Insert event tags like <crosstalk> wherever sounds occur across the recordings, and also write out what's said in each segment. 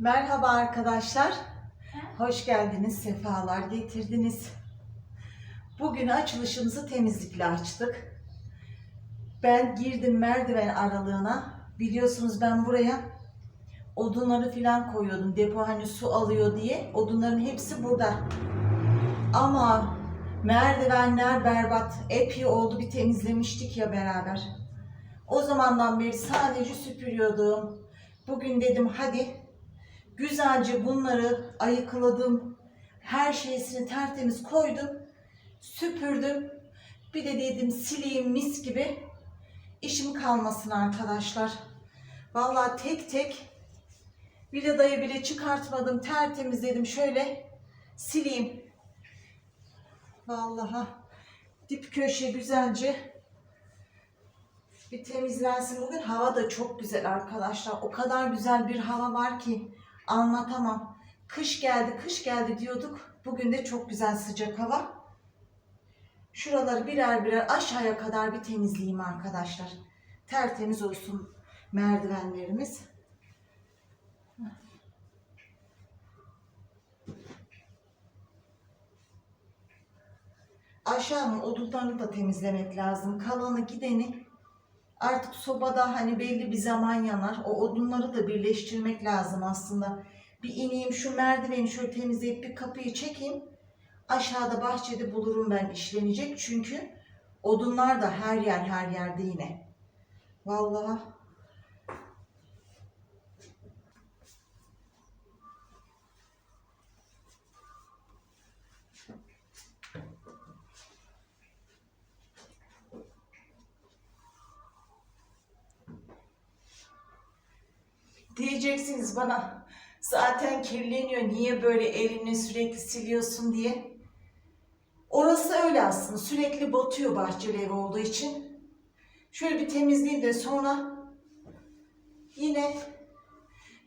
Merhaba arkadaşlar. Hoş geldiniz, sefalar getirdiniz. Bugün açılışımızı temizlikle açtık. Ben girdim merdiven aralığına. Biliyorsunuz ben buraya odunları falan koyuyordum. Depo hani su alıyor diye. Odunların hepsi burada. Ama merdivenler berbat. Epey oldu bir temizlemiştik ya beraber. O zamandan beri sadece süpürüyordum. Bugün dedim hadi güzelce bunları ayıkladım. Her şeysini tertemiz koydum. Süpürdüm. Bir de dedim sileyim mis gibi. İşim kalmasın arkadaşlar. Vallahi tek tek vidadayı bile çıkartmadım. Tertemiz dedim şöyle sileyim. Vallahi dip köşe güzelce bir temizlensin. Bugün hava da çok güzel arkadaşlar. O kadar güzel bir hava var ki anlatamam. Kış geldi, kış geldi diyorduk. Bugün de çok güzel sıcak hava. Şuraları birer birer aşağıya kadar bir temizleyeyim arkadaşlar. Tertemiz olsun merdivenlerimiz. Aşağının odunlarını da temizlemek lazım. Kalanı gideni artık sobada hani belli bir zaman yanar. O odunları da birleştirmek lazım aslında. Bir ineyim şu merdiveni şöyle temizleyip bir kapıyı çekeyim. Aşağıda bahçede bulurum ben işlenecek. Çünkü odunlar da her yer her yerde yine. Vallahi Diyeceksiniz bana zaten kirleniyor niye böyle elini sürekli siliyorsun diye. Orası öyle aslında sürekli batıyor bahçeli ev olduğu için. Şöyle bir temizleyeyim de sonra yine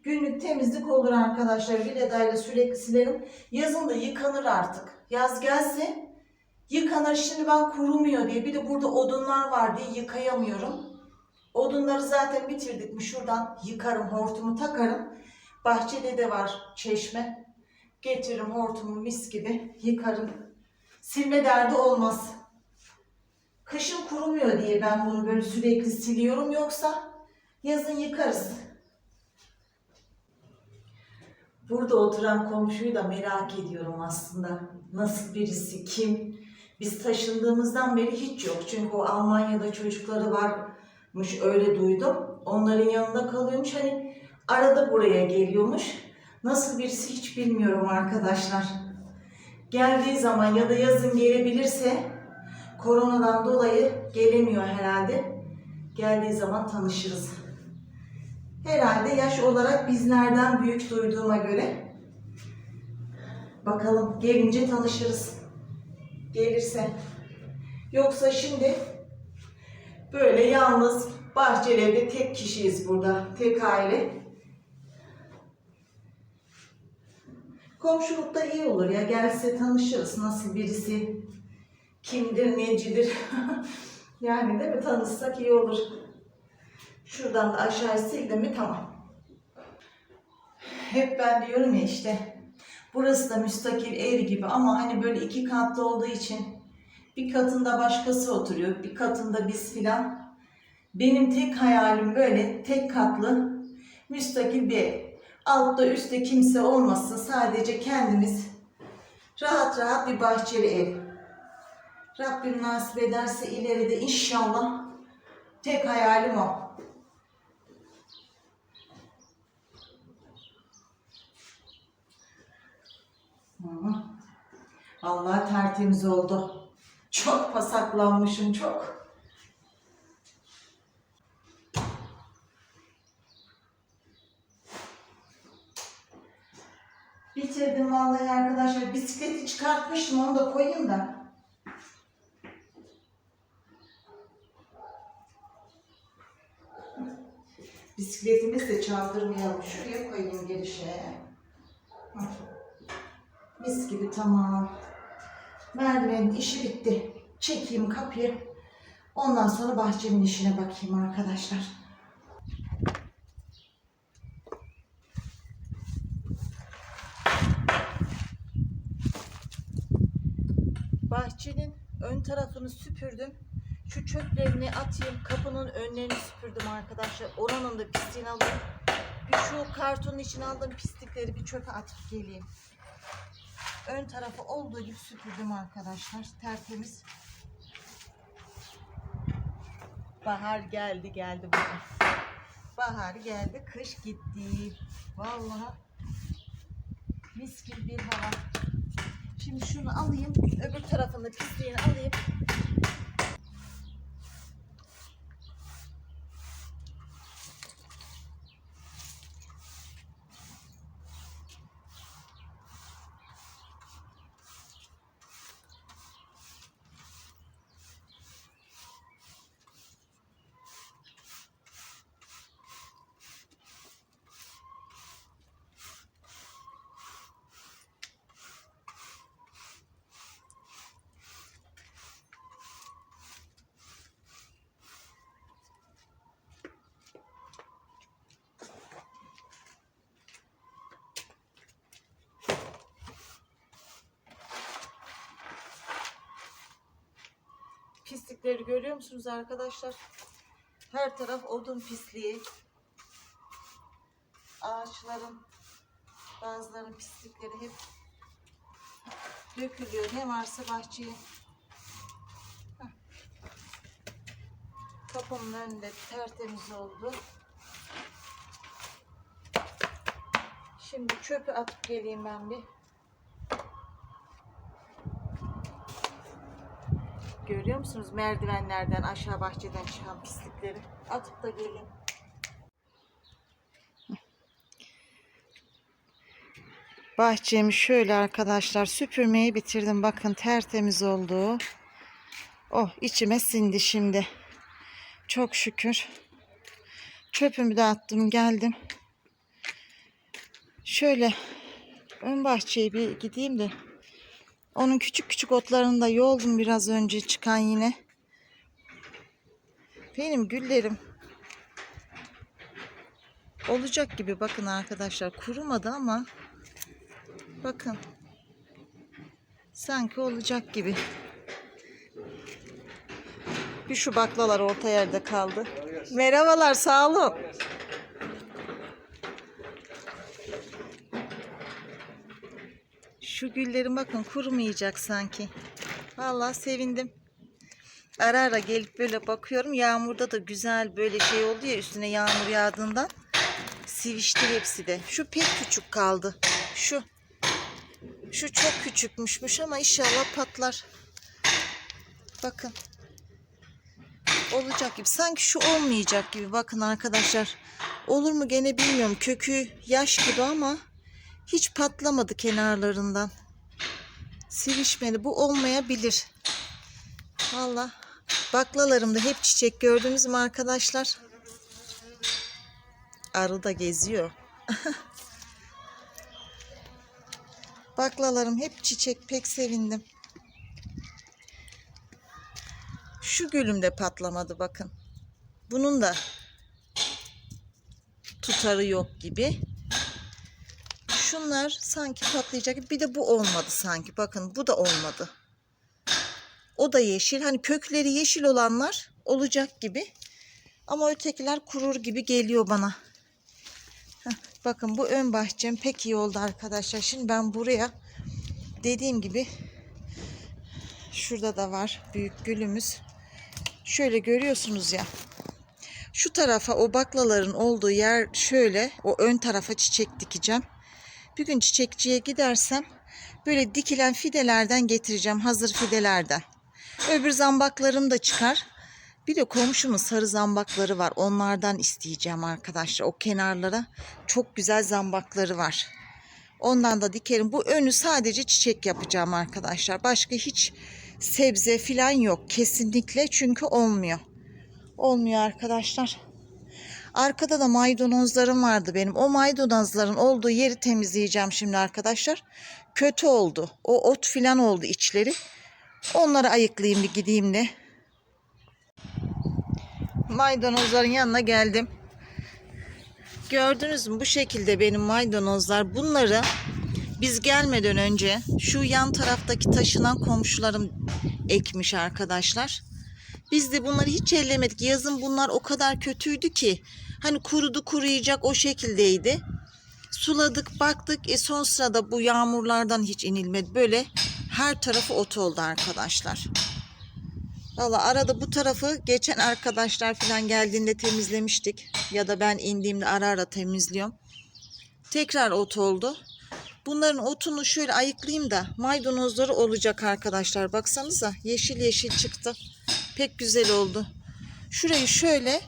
günlük temizlik olur arkadaşlar. Viledayla sürekli silerim. Yazın da yıkanır artık. Yaz gelse yıkanır. Şimdi ben kurumuyor diye bir de burada odunlar var diye yıkayamıyorum. Odunları zaten bitirdik mi şuradan yıkarım hortumu takarım. Bahçede de var çeşme. Getiririm hortumu mis gibi yıkarım. Silme derdi olmaz. Kışın kurumuyor diye ben bunu böyle sürekli siliyorum yoksa yazın yıkarız. Burada oturan komşuyu da merak ediyorum aslında. Nasıl birisi, kim? Biz taşındığımızdan beri hiç yok. Çünkü o Almanya'da çocukları varmış öyle duydum. Onların yanında kalıyormuş. Hani arada buraya geliyormuş. Nasıl birisi hiç bilmiyorum arkadaşlar. Geldiği zaman ya da yazın gelebilirse koronadan dolayı gelemiyor herhalde. Geldiği zaman tanışırız. Herhalde yaş olarak bizlerden büyük duyduğuma göre. Bakalım gelince tanışırız. Gelirse. Yoksa şimdi böyle yalnız bahçeli evde tek kişiyiz burada. Tek aile. Komşulukta iyi olur ya. Gelse tanışırız. Nasıl birisi, kimdir, necidir. <laughs> yani değil mi? Tanışsak iyi olur. Şuradan da aşağı sildim mi tamam. Hep ben diyorum ya işte burası da müstakil ev gibi ama hani böyle iki katlı olduğu için bir katında başkası oturuyor, bir katında biz filan. Benim tek hayalim böyle tek katlı müstakil bir ev. Altta üstte kimse olmasın sadece kendimiz rahat rahat bir bahçeli ev. Rabbim nasip ederse ileride inşallah tek hayalim o. Hı. Allah tertemiz oldu. Çok pasaklanmışım çok. Bitirdim vallahi arkadaşlar. Bisikleti çıkartmıştım onu da koyayım da. Bisikletimizi de çaldırmayalım. Şuraya koyayım girişe. Hı. Mis gibi tamam. Merdivenin işi bitti. Çekeyim kapıyı. Ondan sonra bahçemin işine bakayım arkadaşlar. Bahçenin ön tarafını süpürdüm. Şu çöplerini atayım. Kapının önlerini süpürdüm arkadaşlar. Oranın da pisliğini alayım. Bir şu kartonun içine aldığım pislikleri bir çöpe atıp geleyim. Ön tarafı olduğu gibi süpürdüm arkadaşlar. Tertemiz. Bahar geldi geldi bugün. Bahar geldi, kış gitti. Vallahi mis gibi bir hava. Şimdi şunu alayım, öbür tarafını pisliğini alayım. Pislikleri görüyor musunuz arkadaşlar? Her taraf odun pisliği. Ağaçların bazılarının pislikleri hep dökülüyor. Ne varsa bahçeye. Heh. Kapımın önünde tertemiz oldu. Şimdi çöpü atıp geleyim ben bir. Görüyor musunuz merdivenlerden aşağı bahçeden çıkan pislikleri? Atıp da gelin. Bahçemi şöyle arkadaşlar süpürmeyi bitirdim. Bakın tertemiz oldu. Oh içime sindi şimdi. Çok şükür. Çöpümü de attım geldim. Şöyle ön bahçeye bir gideyim de onun küçük küçük otlarını da yoldum biraz önce çıkan yine. Benim güllerim olacak gibi bakın arkadaşlar kurumadı ama bakın sanki olacak gibi. Bir şu baklalar orta yerde kaldı. Merhabalar sağ olun. Şu güllerin bakın kurumayacak sanki. Vallahi sevindim. Ara ara gelip böyle bakıyorum. Yağmurda da güzel böyle şey oldu ya üstüne yağmur yağdığından. Sivişti hepsi de. Şu pek küçük kaldı. Şu. Şu çok küçükmüşmüş ama inşallah patlar. Bakın. Olacak gibi. Sanki şu olmayacak gibi. Bakın arkadaşlar. Olur mu gene bilmiyorum. Kökü yaş gibi ama hiç patlamadı kenarlarından. Sivişmeli. Bu olmayabilir. Valla. Baklalarımda hep çiçek gördünüz mü arkadaşlar? Arı da geziyor. <laughs> Baklalarım hep çiçek. Pek sevindim. Şu gülüm de patlamadı bakın. Bunun da tutarı yok gibi. Şunlar sanki patlayacak. Bir de bu olmadı sanki. Bakın bu da olmadı. O da yeşil. Hani kökleri yeşil olanlar olacak gibi. Ama ötekiler kurur gibi geliyor bana. Bakın bu ön bahçem pek iyi oldu arkadaşlar. Şimdi ben buraya dediğim gibi şurada da var büyük gülümüz. Şöyle görüyorsunuz ya. Şu tarafa o baklaların olduğu yer şöyle. O ön tarafa çiçek dikeceğim. Bir gün çiçekçiye gidersem böyle dikilen fidelerden getireceğim. Hazır fidelerden. Öbür zambaklarım da çıkar. Bir de komşumun sarı zambakları var. Onlardan isteyeceğim arkadaşlar. O kenarlara çok güzel zambakları var. Ondan da dikerim. Bu önü sadece çiçek yapacağım arkadaşlar. Başka hiç sebze filan yok. Kesinlikle çünkü olmuyor. Olmuyor arkadaşlar. Arkada da maydanozlarım vardı benim. O maydanozların olduğu yeri temizleyeceğim şimdi arkadaşlar. Kötü oldu. O ot filan oldu içleri. Onları ayıklayayım bir gideyim de. Maydanozların yanına geldim. Gördünüz mü bu şekilde benim maydanozlar. Bunları Biz gelmeden önce şu yan taraftaki taşınan komşularım ekmiş arkadaşlar. Biz de bunları hiç ellemedik. Yazın bunlar o kadar kötüydü ki. Hani kurudu kuruyacak o şekildeydi. Suladık baktık. E son sırada bu yağmurlardan hiç inilmedi. Böyle her tarafı ot oldu arkadaşlar. Valla arada bu tarafı geçen arkadaşlar falan geldiğinde temizlemiştik. Ya da ben indiğimde ara ara temizliyorum. Tekrar ot oldu. Bunların otunu şöyle ayıklayayım da maydanozları olacak arkadaşlar. Baksanıza yeşil yeşil çıktı. Pek güzel oldu. Şurayı şöyle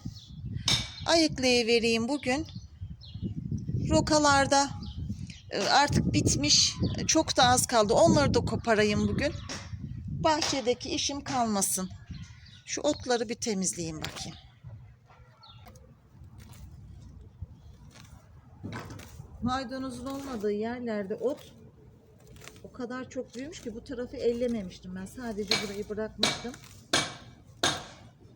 ayıklayıvereyim bugün. Rokalarda e, artık bitmiş. Çok da az kaldı. Onları da koparayım bugün. Bahçedeki işim kalmasın. Şu otları bir temizleyeyim bakayım. Maydanozun olmadığı yerlerde ot o kadar çok büyümüş ki bu tarafı ellememiştim ben. Sadece burayı bırakmıştım.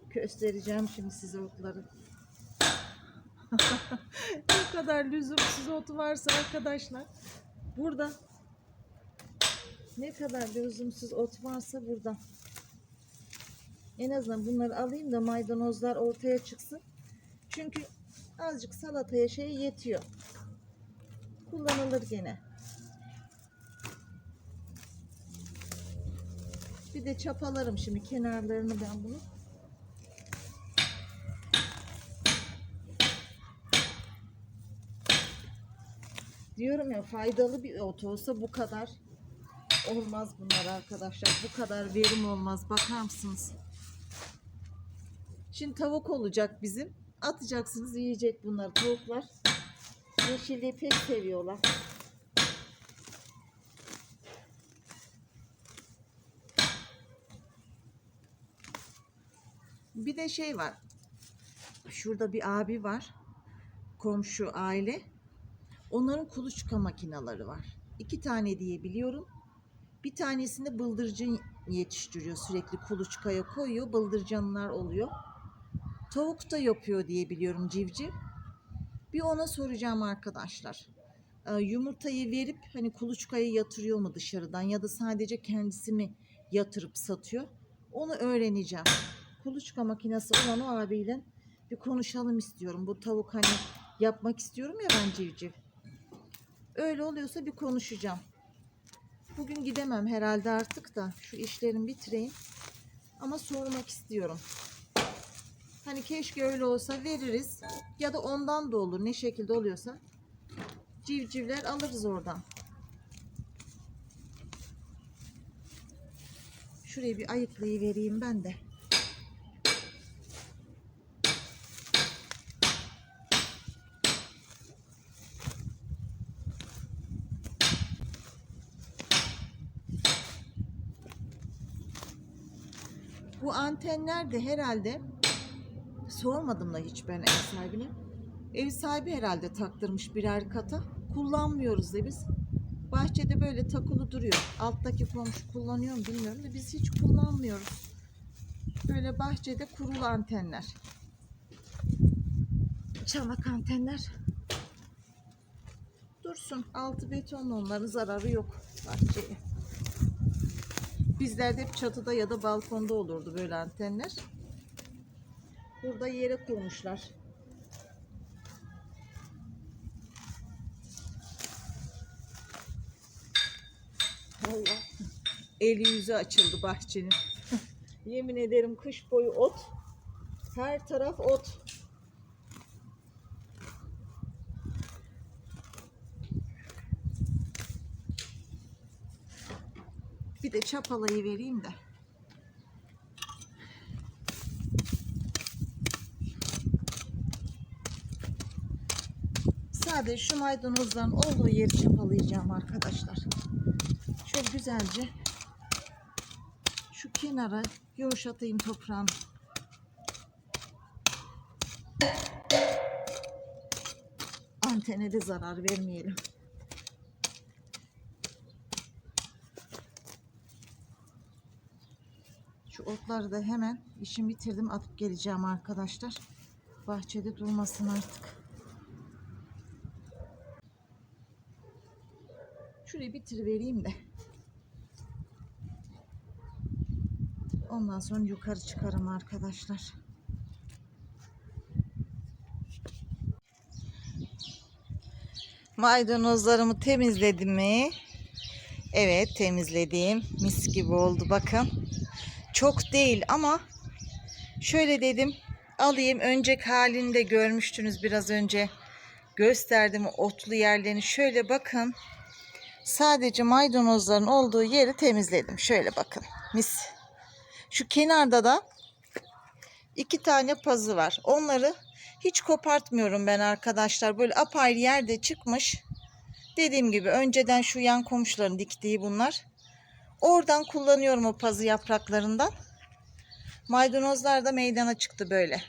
Göstereceğim şimdi size otları. Ne kadar lüzumsuz ot varsa arkadaşlar. Burada ne kadar lüzumsuz ot varsa burada. En azından bunları alayım da maydanozlar ortaya çıksın. Çünkü azıcık salataya şey yetiyor. Kullanılır gene. Bir de çapalarım şimdi kenarlarını ben bunu. Diyorum ya faydalı bir ot olsa bu kadar olmaz bunlar arkadaşlar. Bu kadar verim olmaz. Bakar mısınız? Şimdi tavuk olacak bizim. Atacaksınız yiyecek bunlar tavuklar. Yeşilliği pek seviyorlar. Bir de şey var. Şurada bir abi var. Komşu aile. Onların kuluçka makineleri var. İki tane diye biliyorum. Bir tanesinde bıldırcın yetiştiriyor sürekli kuluçkaya koyuyor. Bıldırcanlar oluyor. Tavuk da yapıyor diye biliyorum civciv. Bir ona soracağım arkadaşlar. Ee, yumurtayı verip hani kuluçkaya yatırıyor mu dışarıdan ya da sadece kendisi mi yatırıp satıyor? Onu öğreneceğim. Kuluçka makinesi olan o abiyle bir konuşalım istiyorum. Bu tavuk hani yapmak istiyorum ya ben civciv. Öyle oluyorsa bir konuşacağım. Bugün gidemem herhalde artık da şu işlerimi bitireyim. Ama sormak istiyorum. Hani keşke öyle olsa veririz. Ya da ondan da olur. Ne şekilde oluyorsa. Civcivler alırız oradan. Şurayı bir ayıklayıvereyim ben de. Bu antenler de herhalde sormadım da hiç ben ev sahibine. Ev sahibi herhalde taktırmış birer kata. Kullanmıyoruz da biz. Bahçede böyle takılı duruyor. Alttaki komşu kullanıyor mu bilmiyorum da biz hiç kullanmıyoruz. Böyle bahçede kurulu antenler. Çanak antenler. Dursun. Altı beton onların zararı yok bahçeye. Bizlerde hep çatıda ya da balkonda olurdu böyle antenler. Burada yere kurmuşlar. Allah. Eli yüzü açıldı bahçenin. <laughs> Yemin ederim kış boyu ot. Her taraf ot. Bir de çapalayı vereyim de. Sadece şu maydanozların olduğu yeri çapalayacağım arkadaşlar. Çok güzelce şu kenara yumuşatayım toprağını. Antene de zarar vermeyelim. Şu otları da hemen işimi bitirdim atıp geleceğim arkadaşlar. Bahçede durmasın artık. Şurayı bitirivereyim de. Ondan sonra yukarı çıkarım arkadaşlar. Maydanozlarımı temizledim mi? Evet temizledim. Mis gibi oldu bakın. Çok değil ama şöyle dedim alayım. Önceki halini de görmüştünüz biraz önce. Gösterdim otlu yerlerini. Şöyle bakın. Sadece maydanozların olduğu yeri temizledim. Şöyle bakın. Mis. Şu kenarda da iki tane pazı var. Onları hiç kopartmıyorum ben arkadaşlar. Böyle apayrı yerde çıkmış. Dediğim gibi önceden şu yan komşuların diktiği bunlar. Oradan kullanıyorum o pazı yapraklarından. Maydanozlar da meydana çıktı böyle.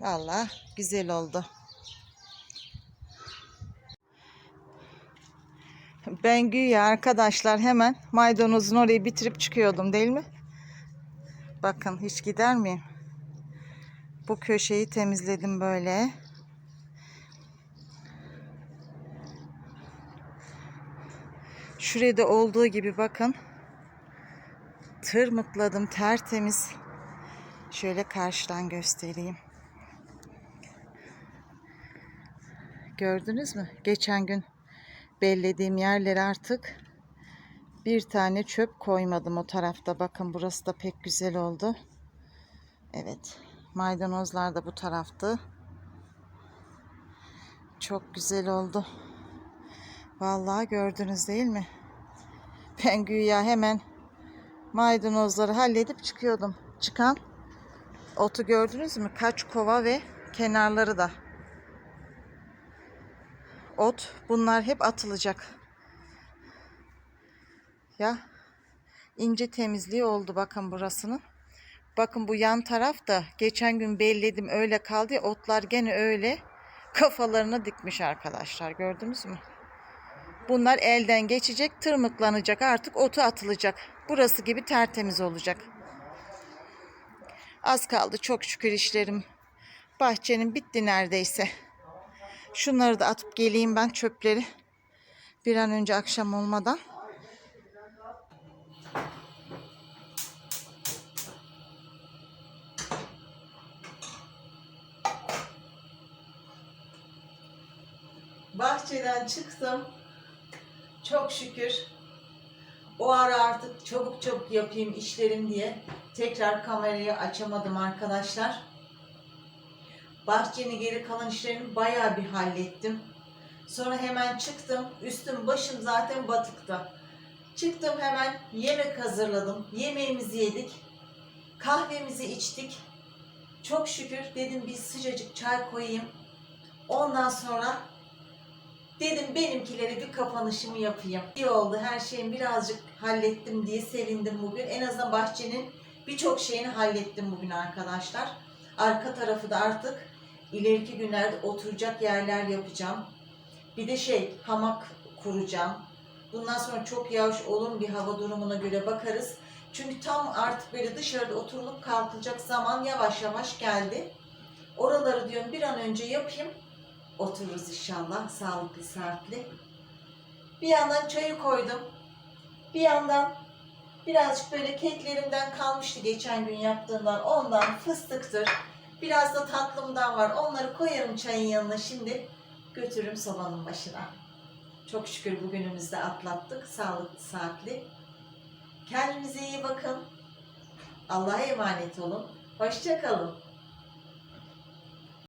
Vallahi güzel oldu. Ben güya arkadaşlar hemen maydanozun orayı bitirip çıkıyordum değil mi? Bakın hiç gider miyim? Bu köşeyi temizledim böyle. Şurada olduğu gibi bakın. Tırmıkladım tertemiz. Şöyle karşıdan göstereyim. Gördünüz mü? Geçen gün bellediğim yerlere artık bir tane çöp koymadım o tarafta. Bakın burası da pek güzel oldu. Evet. Maydanozlar da bu taraftı. Çok güzel oldu. Vallahi gördünüz değil mi? Ben güya hemen maydanozları halledip çıkıyordum. Çıkan otu gördünüz mü? Kaç kova ve kenarları da. Ot bunlar hep atılacak. Ya ince temizliği oldu bakın burasının. Bakın bu yan taraf da geçen gün belledim öyle kaldı ya otlar gene öyle kafalarına dikmiş arkadaşlar gördünüz mü? Bunlar elden geçecek, tırmıklanacak, artık otu atılacak. Burası gibi tertemiz olacak. Az kaldı çok şükür işlerim. Bahçenin bitti neredeyse. Şunları da atıp geleyim ben çöpleri. Bir an önce akşam olmadan. Bahçeden çıktım. Çok şükür. O ara artık çabuk çabuk yapayım işlerim diye tekrar kamerayı açamadım arkadaşlar. Bahçenin geri kalan işlerini bayağı bir hallettim. Sonra hemen çıktım. Üstüm başım zaten batıktı. Çıktım hemen yemek hazırladım. Yemeğimizi yedik. Kahvemizi içtik. Çok şükür dedim bir sıcacık çay koyayım. Ondan sonra Dedim benimkilere bir kapanışımı yapayım. İyi oldu her şeyi birazcık hallettim diye sevindim bugün. En azından bahçenin birçok şeyini hallettim bugün arkadaşlar. Arka tarafı da artık ileriki günlerde oturacak yerler yapacağım. Bir de şey hamak kuracağım. Bundan sonra çok yağış olur mu bir hava durumuna göre bakarız. Çünkü tam artık böyle dışarıda oturulup kalkılacak zaman yavaş yavaş geldi. Oraları diyorum bir an önce yapayım otururuz inşallah sağlıklı saatli. Bir yandan çayı koydum. Bir yandan birazcık böyle keklerimden kalmıştı geçen gün yaptığımdan. Ondan fıstıktır. Biraz da tatlımdan var. Onları koyarım çayın yanına şimdi. Götürürüm sobanın başına. Çok şükür bugünümüzü de atlattık. Sağlıklı saatli. Kendinize iyi bakın. Allah'a emanet olun. Hoşçakalın.